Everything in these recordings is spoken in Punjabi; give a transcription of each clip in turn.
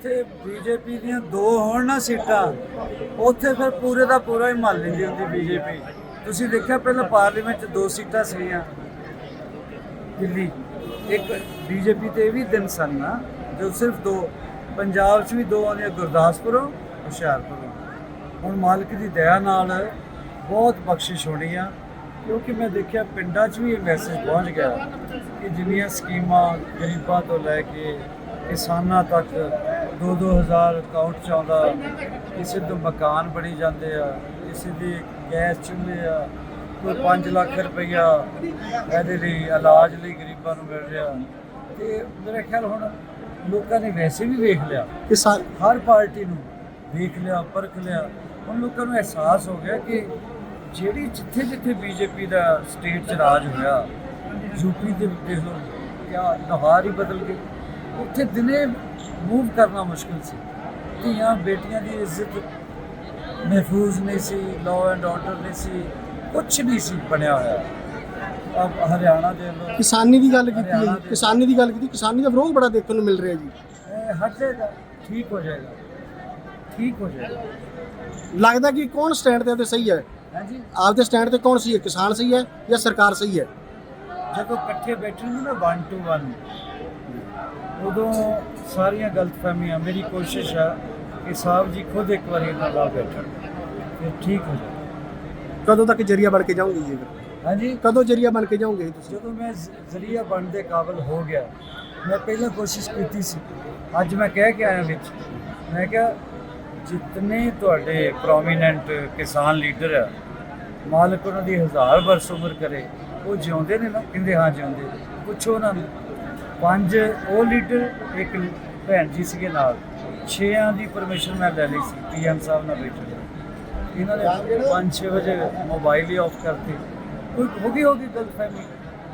ਜਿੱਥੇ ਬੀਜੇਪੀ ਦੀਆਂ ਦੋ ਹੋਣ ਨਾ ਸੀਟਾਂ, ਉੱਥੇ ਫਿਰ ਪੂਰੇ ਦਾ ਪੂਰਾ ਹੀ ਮੰਨ ਲੈਂਦੀ ਹੁੰਦੀ ਬੀਜੇਪੀ ਤੁਸੀਂ ਦੇਖਿਆ ਪਹਿਲਾਂ ਪਾਰਲੀਮੈਂਟ 'ਚ ਦੋ ਸੀਟਾਂ ਸੀਗੀਆਂ ਦਿੱਲੀ। ਇੱਕ ਬੀਜੇਪੀ ਤੇ ਇਹ ਵੀ ਦਿਨ ਸਨ ਨਾ, ਜੋ ਸਿਰਫ ਦੋ, ਪੰਜਾਬ 'ਚ ਵੀ ਦੋ ਆਉਂਦੀਆਂ, ਗੁਰਦਾਸਪੁਰੋਂ, ਹੁਸ਼ਿਆਰਪੁਰੋਂ। ਹੁਣ ਮਾਲਕ ਦੀ ਦਇਆ ਨਾਲ ਬਹੁਤ ਬਖਸ਼ਿਸ਼ ਹੋਣੀ ਆ, ਕਿਉਂਕਿ ਮੈਂ ਦੇਖਿਆ ਪਿੰਡਾਂ 'ਚ ਵੀ ਇਹ ਮੈਸੇਜ ਪਹੁੰਚ ਗਿਆ ਕਿ ਜਿੰਨੀਆਂ ਸਕੀਮਾਂ ਗਰੀਬਾਂ ਤੋਂ ਲੈ ਕੇ ਕਿਸਾਨਾਂ ਤੱਕ 2-2000 ਅਕਾਊਂਟ 'ਚ ਆਉਂਦਾ। ਕਿਸੇ ਤੋਂ ਮਕਾਨ ਬਣੀ ਜਾਂਦੇ ਆ ਕਿਸੇ ਦੀ ਗੈਸ ਚੁੱਲ੍ਹੇ ਆ ਕੋਈ 5 ਲੱਖ ਰੁਪਈਆ ਇਹਦੇ ਲਈ ਇਲਾਜ ਲਈ ਗਰੀਬਾਂ ਨੂੰ ਮਿਲ ਰਿਹਾ। ਤੇ ਮੇਰੇ ਖਿਆਲ ਹੁਣ ਲੋਕਾਂ ਨੇ ਵੈਸੇ ਵੀ ਵੇਖ ਲਿਆ। ਕਿਸਾਨ ਹਰ ਪਾਰਟੀ ਨੂੰ ਦੇਖ ਲਿਆ ਪਰਖ ਲਿਆ। ਹੁਣ ਲੋਕਾਂ ਨੂੰ ਅਹਿਸਾਸ ਹੋ ਗਿਆ ਕਿ ਜਿਹੜੀ ਜਿੱਥੇ ਜਿੱਥੇ ਬੀਜੇਪੀ ਦਾ ਸਟੇਟ ਚ ਰਾਜ ਹੋਇਆ ਯੂਪੀ ਦੇ ਦੇਖ ਲਓ ਕਿਆ ਨਹਾਰ ਹੀ ਬਦਲ ਗਈ ਉੱਥੇ ਦਿਨੇ ਮੂਵ ਕਰਨਾ ਮੁਸ਼ਕਲ ਸੀ। ਧੀਆਂ ਬੇਟੀਆਂ ਦੀ ਇੱਜ਼ਤ ਮਹਿਫੂਜ਼ ਨਹੀਂ ਸੀ ਲਾਅ ਐਂਡ ਆਰਡਰ ਨਹੀਂ ਸੀ ਕੁਝ ਨਹੀਂ ਸੀ ਬਣਿਆ ਹੋਇਆ। ਅਬ ਹਰਿਆਣਾ ਦੇ ਲੋ ਕਿਸਾਨੀ ਦੀ ਗੱਲ ਕੀਤੀ ਹੈ ਕਿਸਾਨੀ ਦੀ ਗੱਲ ਕੀਤੀ। ਕਿਸਾਨੀ ਦਾ ਵਿਰੋਧ ਬੜਾ ਦੇਖਣ ਨੂੰ ਮਿਲ ਰਿਹਾ ਜੀ। ਹਟ ਜਾਏਗਾ ਠੀਕ ਹੋ ਜਾਏਗਾ। ਠੀਕ ਹੋ ਜਾਏਗਾ। ਲੱਗਦਾ ਕਿ ਕੌਣ ਸਟੈਂਡ ਤੇ ਤੇ ਸਹੀ ਹੈ? ਹਾਂਜੀ। ਆਪਦੇ ਸਟੈਂਡ ਤੇ ਕੌਣ ਸਹੀ ਹੈ? ਕਿਸਾਨ ਸਹੀ ਹੈ ਜਾਂ ਸਰਕਾਰ ਸਹੀ ਹੈ? ਜਦੋਂ ਇਕੱਠੇ ਬੈਠਣਗੇ ਨਾ 1 ਟੂ 1 ਉਦੋਂ ਸਾਰੀਆਂ ਗਲਤਫਹਿਮੀਆਂ ਮੇਰੀ ਕੋਸ਼ਿਸ਼ ਹੈ ਕਿ ਸਾਹਿਬ ਜੀ ਖੁਦ ਇੱਕ ਵਾਰੀ ਇਹਨਾਂ ਨਾਲ ਬੈਠਣ। ਫਿਰ ਠੀਕ ਹੋ ਜਾਏ ਕਦੋਂ ਤੱਕ ਜਰੀਆ ਬਣ ਕੇ ਜਾਓਗੇ ਜੀ? ਫਿਰ? ਹਾਂਜੀ? ਕਦੋਂ ਜਰੀਆ ਬਣ ਕੇ ਜਾਓਗੇ ਤੁਸੀਂ? ਜਦੋਂ ਮੈਂ ਜ਼ਰੀਆ ਬਣਨ ਦੇ ਕਾਬਿਲ ਹੋ ਗਿਆ ਮੈਂ ਪਹਿਲਾਂ ਕੋਸ਼ਿਸ਼ ਕੀਤੀ ਸੀ। ਅੱਜ ਮੈਂ ਕਹਿ ਕੇ ਆਇਆ ਵਿੱਚ। ਮੈਂ ਕਿਹਾ ਜਿਤਨੇ ਤੁਹਾਡੇ ਪ੍ਰੋਮੀਨੈਂਟ ਕਿਸਾਨ ਲੀਡਰ ਆ ਮਾਲਕ ਉਹਨਾਂ ਦੀ ਹਜ਼ਾਰ ਬਰਸ ਉਮਰ ਕਰੇ ਉਹ ਜਿਉਂਦੇ ਨੇ ਨਾ? ਕਹਿੰਦੇ ਹਾਂ ਜਿਉਂਦੇ। ਪੁੱਛੋ ਉਹਨਾਂ ਨੂੰ। ਪੰਜ ਉਹ ਲੀਡਰ ਇੱਕ ਭੈਣ ਜੀ ਸੀਗੇ ਨਾਲ। ਛੇਆਂ ਦੀ ਪਰਮਿਸ਼ਨ ਮੈਂ ਲੈ ਲਈ ਸੀ ਪੀਐਮ ਸਾਹਿਬ ਨਾਲ ਬੈਠੇ ਇਹਨਾਂ ਨੇ 5-6 ਵਜੇ ਮੋਬਾਈਲ ਹੀ ਆਫ ਕਰਤੇ। ਕੋਈ ਹੋ ਗਈ ਹੋਗੀ ਗਲਤਫਹਿਮੀ?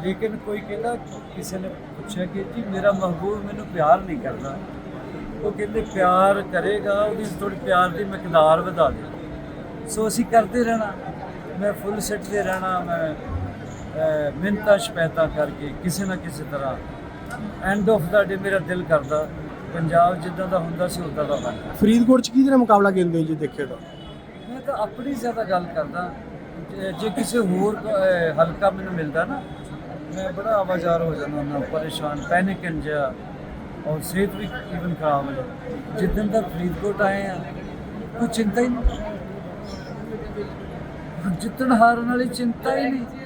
ਲੇਕਿਨ ਕੋਈ ਕਹਿੰਦਾ ਕਿਸੇ ਨੇ ਪੁੱਛਿਆ ਕਿ ਜੀ ਮੇਰਾ ਮਹਿਬੂਬ ਮੈਨੂੰ ਪਿਆਰ ਨਹੀਂ ਕਰਦਾ। ਉਹ ਕਹਿੰਦੇ ਪਿਆਰ ਕਰੇਗਾ ਉਹਦੀ ਥੋੜੀ ਪਿਆਰ ਦੀ ਮਕਦਾਰ ਵਧਾ ਦੇ। ਸੋ ਅਸੀਂ ਕਰਦੇ ਰਹਿਣਾ। ਮੈਂ ਫੁੱਲ ਸੈੱਟ ਤੇ ਰਹਿਣਾ ਮੈਂ ਅਹ, ਮਿੰਨਤਾਂ ਸ਼ਪੈਤਾ ਕਰਕੇ ਕਿਸੇ ਨਾ ਕਿਸੇ ਤਰ੍ਹਾਂ ਐਂਡ ਆਫ ਦਾ ਡੇ ਮੇਰਾ ਦਿਲ ਕਰਦਾ ਪੰਜਾਬ ਜਿੱਦਾਂ ਦਾ ਹੁੰਦਾ ਸੀ ਉਦਾਂ ਦਾ ਬਣ ਫਰੀਦਕੋਟ ਚ ਕਿਹਦੇ ਨਾਲ ਮੁਕਾਬਲਾ ਕਹਿੰਦੇ ਹੋ ਜੀ ਦੇਖਿਓ ਤਾਂ? ਮੈਂ ਤਾਂ ਆਪਣੀ ਜ਼ਿਆਦਾ ਗੱਲ ਕਰਦਾ ਜੇ- ਕਿਸੇ ਹੋਰ ਹਲਕਾ ਮੈਨੂੰ ਮਿਲਦਾ ਨਾ ਮੈਂ ਬੜਾ ਆਵਾਜ਼ਾਰ ਹੋ ਜਾਂਦਾ ਨਾ ਪਰੇਸ਼ਾਨ ਪੈਨਿਕ ਜਿਹਾ ਔਰ ਸਿਹਤ ਵੀ ਇਵਨ ਖਰਾਬ ਹੋ। ਜਾਂਦੀ ਜਿੱਦਨ ਤੱਕ ਫਰੀਦਕੋਟ ਆਏ ਆ ਕੋਈ ਚਿੰਤਾ ਹੀ ਨਹੀਂ। ਜਿੱਤਣ ਹਾਰਨ ਵਾਲੀ ਚਿੰਤਾ ਹੀ ਨਹੀਂ।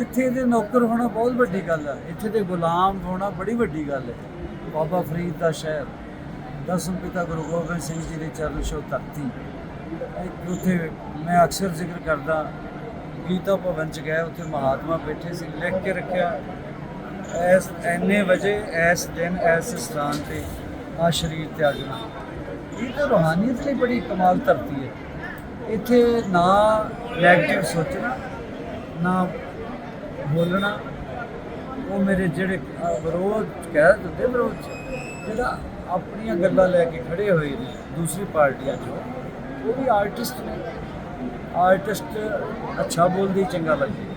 ਇੱਥੇ ਦੇ ਨੌਕਰ ਹੋਣਾ ਬਹੁਤ ਵੱਡੀ ਗੱਲ ਹੈ ਇੱਥੇ ਦੇ ਗੁਲਾਮ ਹੋਣਾ ਬੜੀ ਵੱਡੀ ਗੱਲ ਹੈ ਬਾਬਾ ਫਰੀਦ ਦਾ ਸ਼ਹਿਰ, ਦਸਮ ਪਿਤਾ ਗੁਰੂ ਗੋਬਿੰਦ ਸਿੰਘ ਜੀ ਦੇ ਚਰਨ ਛੋਹ ਧਰਤੀ। ਇੱਕ ਉੱਥੇ ਮੈਂ ਅਕਸਰ ਜ਼ਿਕਰ ਕਰਦਾ, ਗੀਤਾ ਭਵਨ ਚ ਗਏ ਉੱਥੇ ਮਹਾਤਮਾ ਬੈਠੇ ਸੀ, ਲਿਖ ਕੇ ਰੱਖਿਆ, ਐਸ ਐਨੇ ਵਜੇ, ਐਸ ਦਿਨ, ਐਸ ਸਥਾਨ ਤੇ ਆ ਸ਼ਰੀਰ ਤਿਆਗਣਾ। ਇਹ ਤਾਂ ਰੋਹਾਨੀਅਤ ਲਈ ਬੜੀ ਕਮਾਲ ਧਰਤੀ ਹੈ। ਇੱਥੇ ਨਾ ਨੈਗੇਟਿਵ ਸੋਚਣਾ, ਨਾ ਬੋਲਣਾ ਉਹ ਮੇਰੇ ਜਿਹੜੇ ਵਿਰੋਧ ਕਹਿ ਦਿੰਦੇ ਵਿਰੋਧ 'ਚ, ਜਿਹੜਾ ਆਪਣੀਆਂ ਗੱਲਾਂ ਲੈ ਕੇ ਖੜੇ ਹੋਏ ਨੇ ਦੂਸਰੀ ਪਾਰਟੀਆਂ 'ਚੋਂ ਉਹ ਵੀ ਆਰਟਿਸਟ ਨੇ। ਆਰਟਿਸਟ ਅੱਛਾ ਬੋਲਦੀ ਚੰਗਾ ਲੱਗਦਾ।